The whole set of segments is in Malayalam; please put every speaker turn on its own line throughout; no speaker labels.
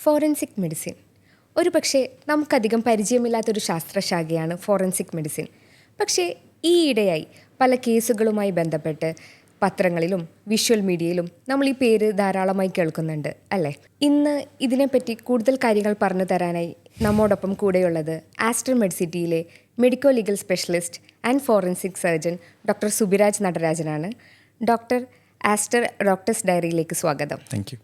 ഫോറൻസിക് മെഡിസിൻ ഒരു പക്ഷേ നമുക്കധികം പരിചയമില്ലാത്തൊരു ശാസ്ത്രശാഖയാണ് ഫോറൻസിക് മെഡിസിൻ പക്ഷേ ഈയിടെയായി പല കേസുകളുമായി ബന്ധപ്പെട്ട് പത്രങ്ങളിലും വിഷ്വൽ മീഡിയയിലും നമ്മൾ ഈ പേര് ധാരാളമായി കേൾക്കുന്നുണ്ട് അല്ലേ? ഇന്ന് ഇതിനെപ്പറ്റി കൂടുതൽ കാര്യങ്ങൾ പറഞ്ഞു തരാനായി നമ്മോടൊപ്പം കൂടെയുള്ളത് Aster മെഡിസിറ്റിയിലെ medico legal specialist and forensic surgeon doctor Subiraj നടരാജനാണ് doctor Aster doctors ഡയറിയിലേക്ക് സ്വാഗതം.
താങ്ക്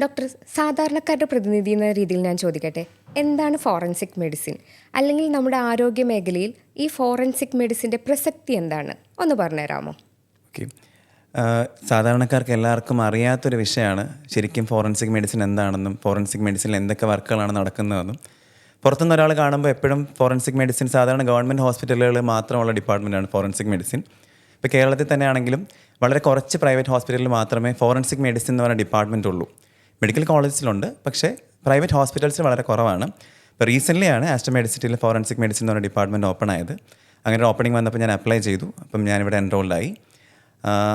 ഡോക്ടർ സാധാരണക്കാരുടെ പ്രതിനിധി എന്ന രീതിയിൽ ഞാൻ ചോദിക്കട്ടെ? എന്താണ് ഫോറൻസിക് മെഡിസിൻ? അല്ലെങ്കിൽ നമ്മുടെ ആരോഗ്യ മേഖലയിൽ ഈ ഫോറൻസിക് മെഡിസിന്റെ പ്രസക്തി എന്താണ്? ഒന്ന് പറഞ്ഞുതരാമോ?
ഓക്കെ. സാധാരണക്കാർക്ക് എല്ലാവർക്കും അറിയാത്തൊരു വിഷയമാണ് ശരിക്കും ഫോറൻസിക് മെഡിസിൻ എന്താണെന്നും ഫോറൻസിക് മെഡിസിനിൽ എന്തൊക്കെ വർക്കുകളാണ് നടക്കുന്നതെന്നും. പുറത്തുനിന്ന് ഒരാൾ കാണുമ്പോൾ എപ്പോഴും ഫോറൻസിക് മെഡിസിൻ സാധാരണ ഗവൺമെന്റ് ഹോസ്പിറ്റലുകൾ മാത്രമുള്ള ഡിപ്പാർട്ട്മെന്റാണ് ഫോറൻസിക് മെഡിസിൻ. ഇപ്പോൾ കേരളത്തിൽ തന്നെയാണെങ്കിലും വളരെ കുറച്ച് പ്രൈവറ്റ് ഹോസ്പിറ്റലിൽ മാത്രമേ ഫോറൻസിക് മെഡിസിൻ എന്ന് പറഞ്ഞ ഡിപ്പാർട്ട്മെന്റ് ഉള്ളൂ മെഡിക്കൽ കോളേജിലുണ്ട് പക്ഷേ പ്രൈവറ്റ് ഹോസ്പിറ്റൽസ് വളരെ കുറവാണ്. ഇപ്പോൾ റീസെന്റ്ലി ആണ് ആസ്റ്റർ മെഡിസിറ്റിയിൽ ഫോറൻസിക് മെഡിസിൻ എന്ന് പറഞ്ഞ ഡിപ്പാർട്ട്മെന്റ് ഓപ്പൺ ആയത്. അങ്ങനെ ഓപ്പണിംഗ് വന്നപ്പോൾ ഞാൻ അപ്ലൈ ചെയ്തു അപ്പം ഞാനിവിടെ എൻറോൾഡായി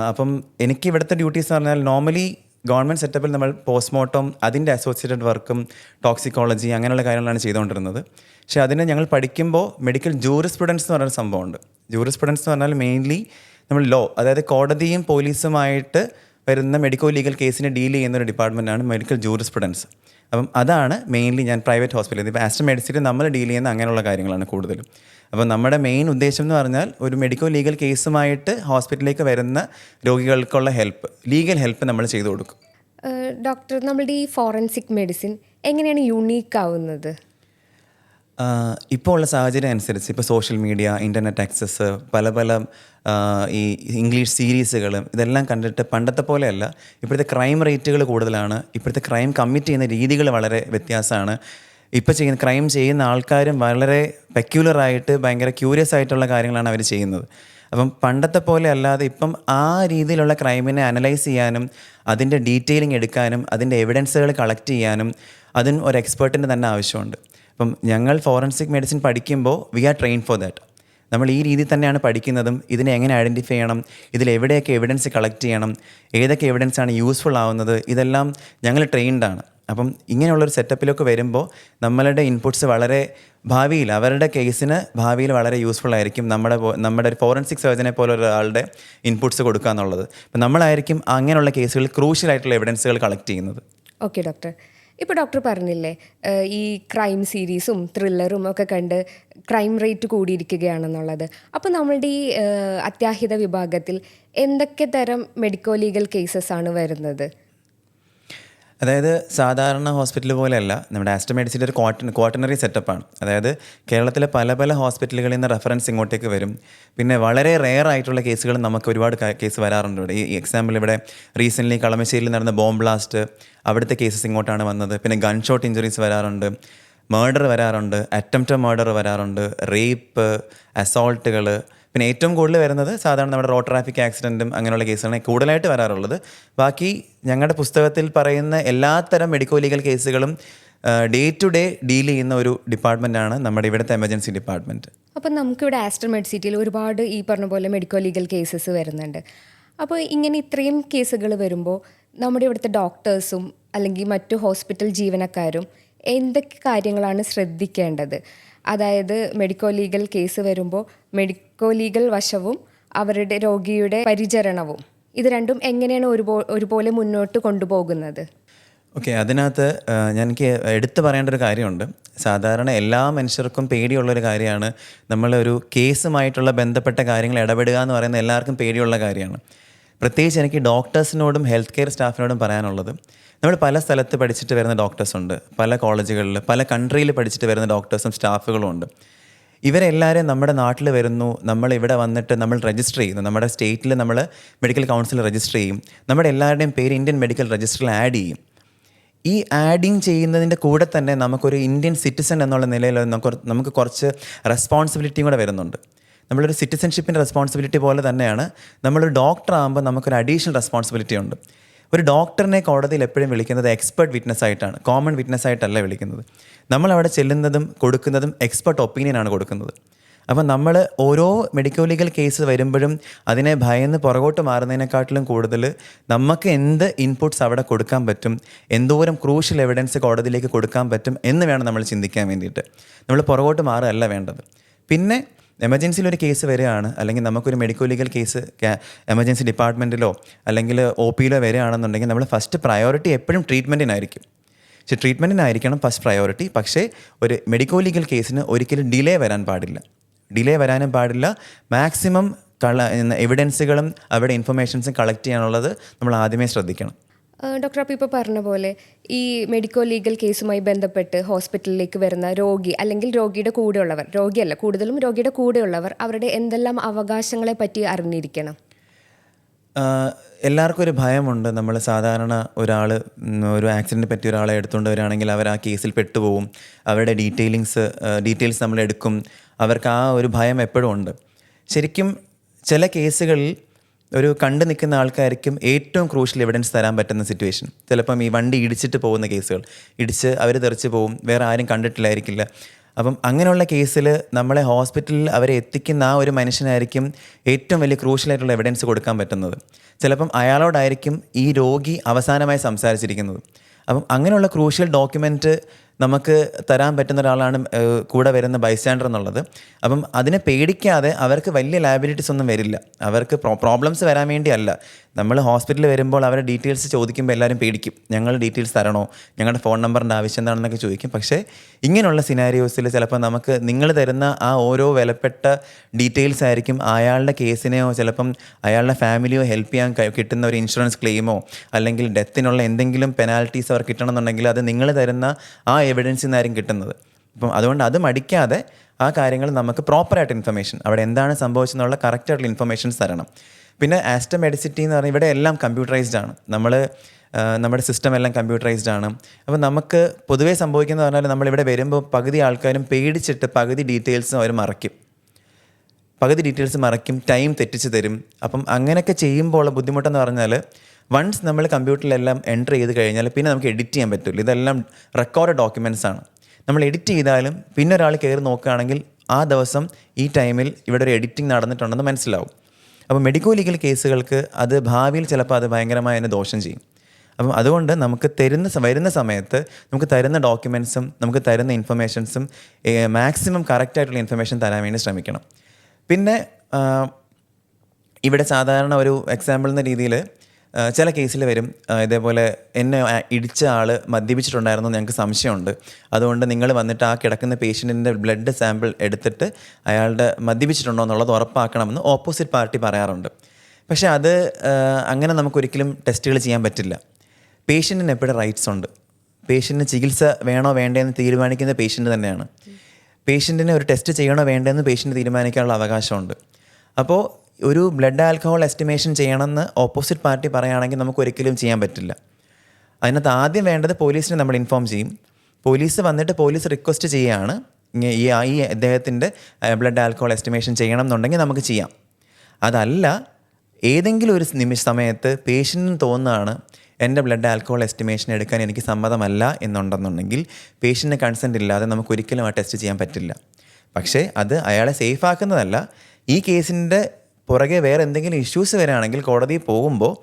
അപ്പം എനിക്ക് ഇവിടുത്തെ ഡ്യൂട്ടീസ് എന്ന് പറഞ്ഞാൽ നോർമലി ഗവൺമെന്റ് സെറ്റപ്പിൽ നമ്മൾ പോസ്റ്റ്മോർട്ടം അതിന്റെ അസോസിയേറ്റഡ് വർക്കും ടോക്സിക്കോളജി അങ്ങനെയുള്ള കാര്യങ്ങളാണ് ചെയ്തുകൊണ്ടിരുന്നത്. പക്ഷേ അതിനെ ഞങ്ങൾ പഠിക്കുമ്പോൾ മെഡിക്കൽ ജൂറിസ്പ്രുഡൻസ് എന്ന് പറയുന്ന സംഭവമുണ്ട്. ജൂറിസ്പ്രുഡൻസ് എന്ന് പറഞ്ഞാൽ മെയിൻലി നമ്മൾ ലോ അതായത് കോടതിയും പോലീസുമായിട്ട് വരുന്ന മെഡിക്കോ ലീഗൽ കേസിനെ ഡീൽ ചെയ്യുന്ന ഒരു ഡിപ്പാർട്ട്മെന്റാണ് മെഡിക്കൽ ജൂറിസ്പ്രുഡൻസ് അപ്പം അതാണ് മെയിൻലി ഞാൻ പ്രൈവറ്റ് ഹോസ്പിറ്റലിൽ ഇപ്പോൾ ആസ്റ്റർ മെഡിസിറ്റിൽ നമ്മൾ ഡീൽ ചെയ്യുന്ന അങ്ങനെയുള്ള കാര്യങ്ങളാണ് കൂടുതലും. അപ്പോൾ നമ്മുടെ മെയിൻ ഉദ്ദേശം എന്ന് പറഞ്ഞാൽ ഒരു മെഡിക്കോ ലീഗൽ കേസുമായിട്ട് ഹോസ്പിറ്റലിലേക്ക് വരുന്ന രോഗികൾക്കുള്ള ഹെൽപ്പ് ലീഗൽ ഹെൽപ്പ് നമ്മൾ ചെയ്തു കൊടുക്കും.
ഡോക്ടർ നമ്മളുടെ ഈ ഫോറൻസിക് മെഡിസിൻ എങ്ങനെയാണ് യുണീക്ക് ആവുന്നത്?
ഇപ്പോൾ ഉള്ള സാഹചര്യം അനുസരിച്ച് ഇപ്പോൾ സോഷ്യൽ മീഡിയ ഇന്റർനെറ്റ് ആക്സസ് പല പല ഈ ഇംഗ്ലീഷ് സീരീസുകളും ഇതെല്ലാം കണ്ടിട്ട് പണ്ടത്തെ പോലെയല്ല ഇപ്പോഴത്തെ ക്രൈം റേറ്റുകൾ കൂടുതലാണ് ഇപ്പോഴത്തെ ക്രൈം കമ്മിറ്റ് ചെയ്യുന്ന രീതികൾ വളരെ വ്യത്യാസമാണ്. ഇപ്പോൾ ചെയ്യുന്ന ക്രൈം ചെയ്യുന്ന ആൾക്കാരും വളരെ പെക്യുലറായിട്ട് ഭയങ്കര ക്യൂരിയസ് ആയിട്ടുള്ള കാര്യങ്ങളാണ് അവർ ചെയ്യുന്നത്. അപ്പം പണ്ടത്തെ പോലെ അല്ലാതെ ഇപ്പം ആ രീതിയിലുള്ള ക്രൈമിനെ അനലൈസ് ചെയ്യാനും അതിന്റെ ഡീറ്റെയിലിംഗ് എടുക്കാനും അതിന്റെ എവിഡൻസുകൾ കളക്ട് ചെയ്യാനും അതിന് ഒരു എക്സ്പേർട്ടിന്റെ തന്നെ ആവശ്യമുണ്ട്. അപ്പം ഞങ്ങൾ ഫോറൻസിക് മെഡിസിൻ പഠിക്കുമ്പോൾ we are train for that നമ്മൾ ഈ രീതിയിൽ തന്നെയാണ് പഠിക്കുന്നതും ഇതിനെ എങ്ങനെ ഐഡന്റിഫൈ ചെയ്യണം ഇതിൽ എവിടെയൊക്കെ എവിഡൻസ് കളക്ട് ചെയ്യണം ഏതൊക്കെ എവിഡൻസ് ആണ് യൂസ്ഫുൾ ആവുന്നത് ഇതെല്ലാം ഞങ്ങൾ ട്രെയിൻഡാണ് അപ്പം ഇങ്ങനെയുള്ളൊരു സെറ്റപ്പിലൊക്കെ വരുമ്പോൾ നമ്മളുടെ ഇൻപുട്സ് വളരെ ഭാവിയിൽ അവരുടെ കേസിന് ഭാവിയിൽ വളരെ യൂസ്ഫുൾ ആയിരിക്കും നമ്മുടെ നമ്മുടെ ഒരു ഫോറൻസിക് സർജനെ പോലെ ഒരാളുടെ ഇൻപുട്സ് കൊടുക്കുക എന്നുള്ളത് അപ്പം നമ്മളായിരിക്കും അങ്ങനെയുള്ള കേസുകളിൽ ക്രൂഷ്യൽ ആയിട്ടുള്ള എവിഡൻസുകൾ കളക്ട് ചെയ്യുന്നത്.
ഓക്കെ ഡോക്ടർ ഇപ്പോൾ ഡോക്ടർ പറഞ്ഞില്ലേ ഈ ക്രൈം സീരീസും ത്രില്ലറും ഒക്കെ കണ്ട് ക്രൈം റേറ്റ് കൂടിയിരിക്കുകയാണെന്നുള്ളത്. അപ്പോൾ നമ്മളുടെ ഈ അത്യാഹിത വിഭാഗത്തിൽ എന്തൊക്കെ തരം മെഡിക്കോ ലീഗൽ കേസസ് ആണ് വരുന്നത്?
അതായത് സാധാരണ ഹോസ്പിറ്റൽ പോലെയല്ല നമ്മുടെ ആസ്റ്റമേഡിസിന്റെ ഒരു ക്വാട്ട ക്വാട്ടണറി സെറ്റപ്പാണ്. അതായത് കേരളത്തിലെ പല പല ഹോസ്പിറ്റലുകളിൽ നിന്ന് റെഫറൻസ് ഇങ്ങോട്ടേക്ക് വരും. പിന്നെ വളരെ റെയർ ആയിട്ടുള്ള കേസുകൾ നമുക്ക് ഒരുപാട് കേസ് വരാറുണ്ട് ഇവിടെ. ഈ എക്സാമ്പിൾ ഇവിടെ റീസെന്റ്ലി കളമശ്ശേരിയിൽ നടന്ന ബോംബ് ബ്ലാസ്റ്റ് അവിടുത്തെ കേസസ് ഇങ്ങോട്ടാണ് വന്നത്. പിന്നെ ഗൺ ഷോട്ട് ഇഞ്ചുറീസ് വരാറുണ്ട് മേർഡർ വരാറുണ്ട് അറ്റംപ്റ്റ് മേർഡർ വരാറുണ്ട് റേപ്പ് അസോൾട്ടുകൾ പിന്നെ ഏറ്റവും കൂടുതൽ വരുന്നത് സാധാരണ നമ്മുടെ റോഡ് ട്രാഫിക് ആക്സിഡന്റും അങ്ങനെയുള്ള കേസുകളാണ് കൂടുതലായിട്ട് വരാറുള്ളത്. ബാക്കി ഞങ്ങളുടെ പുസ്തകത്തിൽ പറയുന്ന എല്ലാത്തരം മെഡിക്കോ ലീഗൽ കേസുകളും ഡേ ടു ഡേ ഡീൽ ചെയ്യുന്ന ഒരു ഡിപ്പാർട്ട്മെന്റാണ് നമ്മുടെ ഇവിടുത്തെ എമർജൻസി ഡിപ്പാർട്ട്മെന്റ്
അപ്പം നമുക്കിവിടെ ആസ്റ്റർ മെഡ് സിറ്റിയിൽ ഒരുപാട് ഈ പറഞ്ഞ പോലെ മെഡിക്കോ ലീഗൽ കേസസ് വരുന്നുണ്ട്. അപ്പോൾ ഇങ്ങനെ ഇത്രയും കേസുകൾ വരുമ്പോൾ നമ്മുടെ ഇവിടുത്തെ ഡോക്ടേഴ്സും അല്ലെങ്കിൽ മറ്റു ഹോസ്പിറ്റൽ ജീവനക്കാരും എന്തൊക്കെ കാര്യങ്ങളാണ് ശ്രദ്ധിക്കേണ്ടത്? അതായത് മെഡിക്കോ ലീഗൽ കേസ് വരുമ്പോൾ മെഡിക്കോ ലീഗൽ വശവും അവരുടെ രോഗിയുടെ പരിചരണവും. ഇത് രണ്ടും എങ്ങനെയാണ് ഒരുപോ ഒരുപോലെ മുന്നോട്ട് കൊണ്ടുപോകുന്നത്?
ഓക്കെ അതിനകത്ത് ഞാൻ എനിക്ക് എടുത്തു പറയേണ്ട ഒരു കാര്യമുണ്ട്. സാധാരണ എല്ലാ മനുഷ്യർക്കും പേടിയുള്ള ഒരു കാര്യമാണ് നമ്മളൊരു കേസുമായിട്ടുള്ള ബന്ധപ്പെട്ട കാര്യങ്ങൾ ഇടപെടുക എന്ന് പറയുന്നത് എല്ലാവർക്കും പേടിയുള്ള കാര്യമാണ്. പ്രത്യേകിച്ച് എനിക്ക് ഡോക്ടേഴ്സിനോടും ഹെൽത്ത് കെയർ സ്റ്റാഫിനോടും പറയാനുള്ളത് നമ്മൾ പല സ്ഥലത്ത് പഠിച്ചിട്ട് വരുന്ന ഡോക്ടേഴ്സ് ഉണ്ട്. പല കോളേജുകളിൽ പല കൺട്രിയിൽ പഠിച്ചിട്ട് വരുന്ന ഡോക്ടേഴ്സും സ്റ്റാഫുകളും ഉണ്ട്. ഇവരെല്ലാവരും നമ്മുടെ നാട്ടിൽ വരുന്നു നമ്മൾ ഇവിടെ വന്നിട്ട് നമ്മൾ രജിസ്റ്റർ ചെയ്യുന്നു. നമ്മുടെ സ്റ്റേറ്റിൽ നമ്മൾ മെഡിക്കൽ കൗൺസിൽ രജിസ്റ്റർ ചെയ്യും. നമ്മുടെ എല്ലാവരുടെയും പേര് ഇന്ത്യൻ മെഡിക്കൽ രജിസ്റ്ററിൽ ആഡ് ചെയ്യും. ഈ ആഡിങ് ചെയ്യുന്നതിന്റെ കൂടെ തന്നെ നമുക്കൊരു ഇന്ത്യൻ സിറ്റിസൺ എന്നുള്ള നിലയിൽ നമുക്ക് നമുക്ക് കുറച്ച് റെസ്പോൺസിബിലിറ്റിയും കൂടെ വരുന്നുണ്ട്. നമ്മളൊരു സിറ്റിസൺഷിപ്പിന്റെ റെസ്പോൺസിബിലിറ്റി പോലെ തന്നെയാണ് നമ്മളൊരു ഡോക്ടർ ആകുമ്പോൾ നമുക്കൊരു അഡീഷണൽ റെസ്പോൺസിബിലിറ്റി ഉണ്ട്. ഒരു ഡോക്ടറിനെ കോടതിയിൽ എപ്പോഴും വിളിക്കുന്നത് എക്സ്പെർട്ട് വിറ്റ്നസ് ആയിട്ടാണ് കോമൺ വിറ്റ്നസ് ആയിട്ടല്ല വിളിക്കുന്നത്. നമ്മൾ അവിടെ ചെല്ലുന്നതും കൊടുക്കുന്നതും എക്സ്പെർട്ട് ഒപ്പീനിയനാണ് കൊടുക്കുന്നത്. അപ്പം നമ്മൾ ഓരോ മെഡിക്കൽ ലീഗൽ കേസ് വരുമ്പോഴും അതിനെ ഭയന്ന് പുറകോട്ട് മാറുന്നതിനെക്കാട്ടിലും കൂടുതൽ നമുക്ക് എന്ത് ഇൻപുട്സ് അവിടെ കൊടുക്കാൻ പറ്റും എന്തോരം ക്രൂഷ്യൽ എവിഡൻസ് കോടതിയിലേക്ക് കൊടുക്കാൻ പറ്റും എന്ന് വേണം നമ്മൾ ചിന്തിക്കാൻ വേണ്ടിയിട്ട്. നമ്മൾ പുറകോട്ട് മാറുകയല്ല വേണ്ടത്. പിന്നെ എമർജൻസിയിൽ ഒരു കേസ് വരികയാണ്. അല്ലെങ്കിൽ നമുക്കൊരു മെഡിക്കൽ ലീഗൽ കേസ് എമർജൻസി ഡിപ്പാർട്ട്മെന്റിലോ അല്ലെങ്കിൽ ഒ പിയിലോ വരികയാണെന്നുണ്ടെങ്കിൽ നമ്മൾ ഫസ്റ്റ് പ്രയോറിറ്റി എപ്പോഴും ട്രീറ്റ്മെന്റിനായിരിക്കും പക്ഷേ ട്രീറ്റ്മെന്റിനായിരിക്കണം ഫസ്റ്റ് പ്രയോറിറ്റി പക്ഷേ ഒരു മെഡിക്കൽ ലീഗൽ കേസിന് ഒരിക്കലും ഡിലേ വരാൻ പാടില്ല. ഡിലേ വരാനും പാടില്ല. മാക്സിമം കള എവിഡൻസുകളും അവരുടെ ഇൻഫർമേഷൻസും കളക്ട് ചെയ്യാനുള്ളത് നമ്മൾ ആദ്യമേ ശ്രദ്ധിക്കണം.
ഡോക്ടർ അപ്പോൾ ഇപ്പോൾ പറഞ്ഞ പോലെ ഈ മെഡിക്കോ ലീഗൽ കേസുമായി ബന്ധപ്പെട്ട് ഹോസ്പിറ്റലിലേക്ക് വരുന്ന രോഗി അല്ലെങ്കിൽ രോഗിയുടെ കൂടെയുള്ളവർ രോഗിയല്ല കൂടുതലും രോഗിയുടെ കൂടെയുള്ളവർ അവരുടെ എന്തെല്ലാം അവകാശങ്ങളെ പറ്റി അറിഞ്ഞിരിക്കണം?
എല്ലാവർക്കും ഒരു ഭയമുണ്ട്. നമ്മൾ സാധാരണ ഒരാൾ ഒരു ആക്സിഡന്റ് പറ്റിയ ഒരാളെ എടുത്തുകൊണ്ട് വരികയാണെങ്കിൽ അവർ ആ കേസിൽ പെട്ടുപോകും. അവരുടെ ഡീറ്റെയിലിങ്സ് ഡീറ്റെയിൽസ് നമ്മൾ എടുക്കും. അവർക്ക് ആ ഒരു ഭയം എപ്പോഴും ഉണ്ട്. ശരിക്കും ചില കേസുകളിൽ ഒരു കണ്ടു നിൽക്കുന്ന ആൾക്കാർക്കും ഏറ്റവും ക്രൂഷ്യൽ എവിഡൻസ് തരാൻ പറ്റുന്ന സിറ്റുവേഷൻ ചിലപ്പം ഈ വണ്ടി ഇടിച്ചിട്ട് പോകുന്ന കേസുകൾ ഇടിച്ച് അവർ തെറിച്ച് പോകും വേറെ ആരും കണ്ടിട്ടില്ലായിരിക്കില്ല. അപ്പം അങ്ങനെയുള്ള കേസിൽ നമ്മളെ ഹോസ്പിറ്റലിൽ അവരെ എത്തിക്കുന്ന ആ ഒരു മനുഷ്യനായിരിക്കും ഏറ്റവും വലിയ ക്രൂഷ്യലായിട്ടുള്ള എവിഡൻസ് കൊടുക്കാൻ പറ്റുന്നത്. ചിലപ്പം അയാളോടായിരിക്കും ഈ രോഗി അവസാനമായി സംസാരിച്ചിരിക്കുന്നത്. അപ്പം അങ്ങനെയുള്ള ക്രൂഷ്യൽ ഡോക്യുമെന്റ് നമുക്ക് തരാൻ പറ്റുന്ന ഒരാളാണ് കൂടെ വരുന്ന ബൈസ്റ്റാൻഡർ എന്നുള്ളത്. അപ്പം അതിനെ പേടിക്കാതെ അവർക്ക് വലിയ ലയബിലിറ്റീസ് ഒന്നും വരില്ല. അവർക്ക് പ്രോബ്ലംസ് വരാൻ വേണ്ടിയല്ല. നമ്മൾ ഹോസ്പിറ്റലിൽ വരുമ്പോൾ അവരുടെ ഡീറ്റെയിൽസ് ചോദിക്കുമ്പോൾ എല്ലാവരും പേടിക്കും. ഞങ്ങൾ ഡീറ്റെയിൽസ് തരണോ? ഞങ്ങളുടെ ഫോൺ നമ്പറിന്റെ ആവശ്യം എന്താണെന്നൊക്കെ ചോദിക്കും. പക്ഷേ ഇങ്ങനെയുള്ള സിനാരിയോസിൽ ചിലപ്പോൾ നമുക്ക് നിങ്ങൾ തരുന്ന ആ ഓരോ വിലപ്പെട്ട ഡീറ്റെയിൽസ് ആയിരിക്കും അയാളുടെ കേസിനെയോ ചിലപ്പം അയാളുടെ ഫാമിലിയോ ഹെൽപ്പ് ചെയ്യാൻ കിട്ടുന്ന ഒരു ഇൻഷുറൻസ് ക്ലെയിമോ അല്ലെങ്കിൽ ഡെത്തിനുള്ള എന്തെങ്കിലും പെനാൽറ്റീസ് അവർ കിട്ടണമെന്നുണ്ടെങ്കിൽ അത് നിങ്ങൾ തരുന്ന ആ എവിഡൻസിൽ നിന്നായിരിക്കും കിട്ടുന്നത്. അപ്പം അതുകൊണ്ട് അത് മടിക്കാതെ ആ കാര്യങ്ങൾ നമുക്ക് പ്രോപ്പറായിട്ട് ഇൻഫർമേഷൻ അവിടെ എന്താണ് സംഭവിച്ചെന്നുള്ള കറക്റ്റായിട്ടുള്ള ഇൻഫർമേഷൻസ് തരണം. പിന്നെ ആസ്റ്റ മെഡിസിറ്റി എന്ന് പറഞ്ഞാൽ ഇവിടെ എല്ലാം കമ്പ്യൂട്ടറൈസ്ഡ് ആണ്. നമ്മൾ നമ്മുടെ സിസ്റ്റം എല്ലാം കമ്പ്യൂട്ടറൈസ്ഡ് ആണ്. അപ്പോൾ നമുക്ക് പൊതുവേ സംഭവിക്കുന്നത് പറഞ്ഞാൽ നമ്മളിവിടെ വരുമ്പോൾ പകുതി ആൾക്കാരും പേടിച്ചിട്ട് പകുതി ഡീറ്റെയിൽസ് അവർ മറയ്ക്കും. പകുതി ഡീറ്റെയിൽസ് മറയ്ക്കും ടൈം തെറ്റിച്ച് തരും. അപ്പം അങ്ങനെയൊക്കെ ചെയ്യുമ്പോൾ ഉള്ള ബുദ്ധിമുട്ടെന്ന് പറഞ്ഞാൽ വൺസ് നമ്മൾ കമ്പ്യൂട്ടറിലെല്ലാം എന്റർ ചെയ്ത് കഴിഞ്ഞാൽ പിന്നെ നമുക്ക് എഡിറ്റ് ചെയ്യാൻ പറ്റില്ല ഇതെല്ലാം റെക്കോർഡ് ഡോക്യുമെന്റ്സ് ആണ്. നമ്മൾ എഡിറ്റ് ചെയ്താലും പിന്നെ ഒരാൾ കയറി നോക്കുകയാണെങ്കിൽ ആ ദിവസം ഈ ടൈമിൽ ഇവിടെ ഒരു എഡിറ്റിംഗ് നടന്നിട്ടുണ്ടെന്ന് മനസ്സിലാവും. അപ്പോൾ മെഡിക്കോ ലീഗൽ കേസുകൾക്ക് അത് ഭാവിയിൽ ചിലപ്പോൾ അത് ഭയങ്കരമായി അതിനെ ദോഷം ചെയ്യും. അപ്പം അതുകൊണ്ട് നമുക്ക് തരുന്ന വരുന്ന സമയത്ത് നമുക്ക് തരുന്ന ഡോക്യുമെൻസും നമുക്ക് തരുന്ന ഇൻഫർമേഷൻസും മാക്സിമം കറക്റ്റായിട്ടുള്ള ഇൻഫർമേഷൻ തരാൻ വേണ്ടി ശ്രമിക്കണം. പിന്നെ ഇവിടെ സാധാരണ ഒരു എക്സാമ്പിൾ എന്ന രീതിയിൽ ചില കേസിൽ വരും. ഇതേപോലെ എന്നെ ഇടിച്ച ആൾ മദ്യപിച്ചിട്ടുണ്ടായിരുന്നു ഞങ്ങൾക്ക് സംശയമുണ്ട്. അതുകൊണ്ട് നിങ്ങൾ വന്നിട്ട് ആ കിടക്കുന്ന പേഷ്യന്റിന്റെ ബ്ലഡ് സാമ്പിൾ എടുത്തിട്ട് അയാളുടെ മദ്യപിച്ചിട്ടുണ്ടോ എന്നുള്ളത് ഉറപ്പാക്കണമെന്ന് ഓപ്പോസിറ്റ് പാർട്ടി പറയാറുണ്ട്. പക്ഷേ അത് അങ്ങനെ നമുക്കൊരിക്കലും ടെസ്റ്റുകൾ ചെയ്യാൻ പറ്റില്ല. പേഷ്യന്റിന് എപ്പോഴും റൈറ്റ്സ് ഉണ്ട്. പേഷ്യന്റിന് ചികിത്സ വേണോ വേണ്ടേ എന്ന് തീരുമാനിക്കുന്ന പേഷ്യന്റ് തന്നെയാണ്. പേഷ്യന്റിനെ ഒരു ടെസ്റ്റ് ചെയ്യണോ വേണ്ടതെന്ന് പേഷ്യന്റ് തീരുമാനിക്കാനുള്ള അവകാശമുണ്ട്. അപ്പോൾ ഒരു ബ്ലഡ് ആൽക്കഹോൾ എസ്റ്റിമേഷൻ ചെയ്യണമെന്ന് ഓപ്പോസിറ്റ് പാർട്ടി പറയുകയാണെങ്കിൽ നമുക്ക് ഒരിക്കലും ചെയ്യാൻ പറ്റില്ല. അതിനകത്ത് ആദ്യം വേണ്ടത് പോലീസിനെ നമ്മൾ ഇൻഫോം ചെയ്യും. പോലീസ് വന്നിട്ട് പോലീസ് റിക്വസ്റ്റ് ചെയ്യുകയാണ്. ഈ ഈ അദ്ദേഹത്തിന്റെ ബ്ലഡ് ആൽക്കഹോൾ എസ്റ്റിമേഷൻ ചെയ്യണം എന്നുണ്ടെങ്കിൽ നമുക്ക് ചെയ്യാം. അതല്ല ഏതെങ്കിലും ഒരു നിമിഷ സമയത്ത് പേഷ്യന്റിന് തോന്നുന്നതാണ് എന്റെ ബ്ലഡ് ആൽക്കഹോൾ എസ്റ്റിമേഷൻ എടുക്കാൻ എനിക്ക് സമ്മതമല്ല എന്നുണ്ടെന്നുണ്ടെങ്കിൽ പേഷ്യന്റിന് കൺസെന്റ് ഇല്ലാതെ നമുക്ക് ഒരിക്കലും ആ ടെസ്റ്റ് ചെയ്യാൻ പറ്റില്ല. പക്ഷേ അത് അയാളെ സേഫ് ആക്കുന്നതല്ല. ഈ കേസിന്റെ പുറകെ വേറെ എന്തെങ്കിലും ഇഷ്യൂസ് വരികയാണെങ്കിൽ കോടതിയിൽ പോകുമ്പോൾ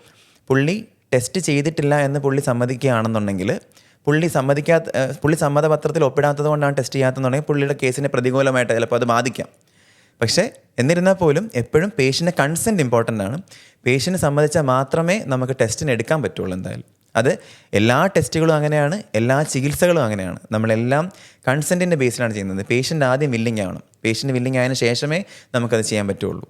പുള്ളി ടെസ്റ്റ് ചെയ്തിട്ടില്ല എന്ന് പുള്ളി സമ്മതിക്കുകയാണെന്നുണ്ടെങ്കിൽ പുള്ളി സമ്മതിക്കാത്ത പുള്ളി സമ്മതപത്രത്തിൽ ഒപ്പിടാത്തത് കൊണ്ടാണ് ടെസ്റ്റ് ചെയ്യാത്തതെന്നുണ്ടെങ്കിൽ പുള്ളിയുടെ കേസിനെ പ്രതികൂലമായിട്ട് ചിലപ്പോൾ അത് ബാധിക്കാം. പക്ഷേ എന്നിരുന്നാൽ പോലും എപ്പോഴും പേഷ്യന്റെ കൺസെന്റ് ഇമ്പോർട്ടന്റ് ആണ്. പേഷ്യന്റ് സമ്മതിച്ചാൽ മാത്രമേ നമുക്ക് ടെസ്റ്റിന് എടുക്കാൻ പറ്റുള്ളൂ എന്തായാലും. അത് എല്ലാ ടെസ്റ്റുകളും അങ്ങനെയാണ് എല്ലാ ചികിത്സകളും അങ്ങനെയാണ്. നമ്മളെല്ലാം കൺസെന്റിന്റെ ബേസിലാണ് ചെയ്യുന്നത്. പേഷ്യന്റ് ആദ്യം വില്ലിംഗ് ആവണം പേഷ്യന്റ് വില്ലിംഗ് ആയതിനു ശേഷമേ നമുക്കത് ചെയ്യാൻ പറ്റുള്ളൂ.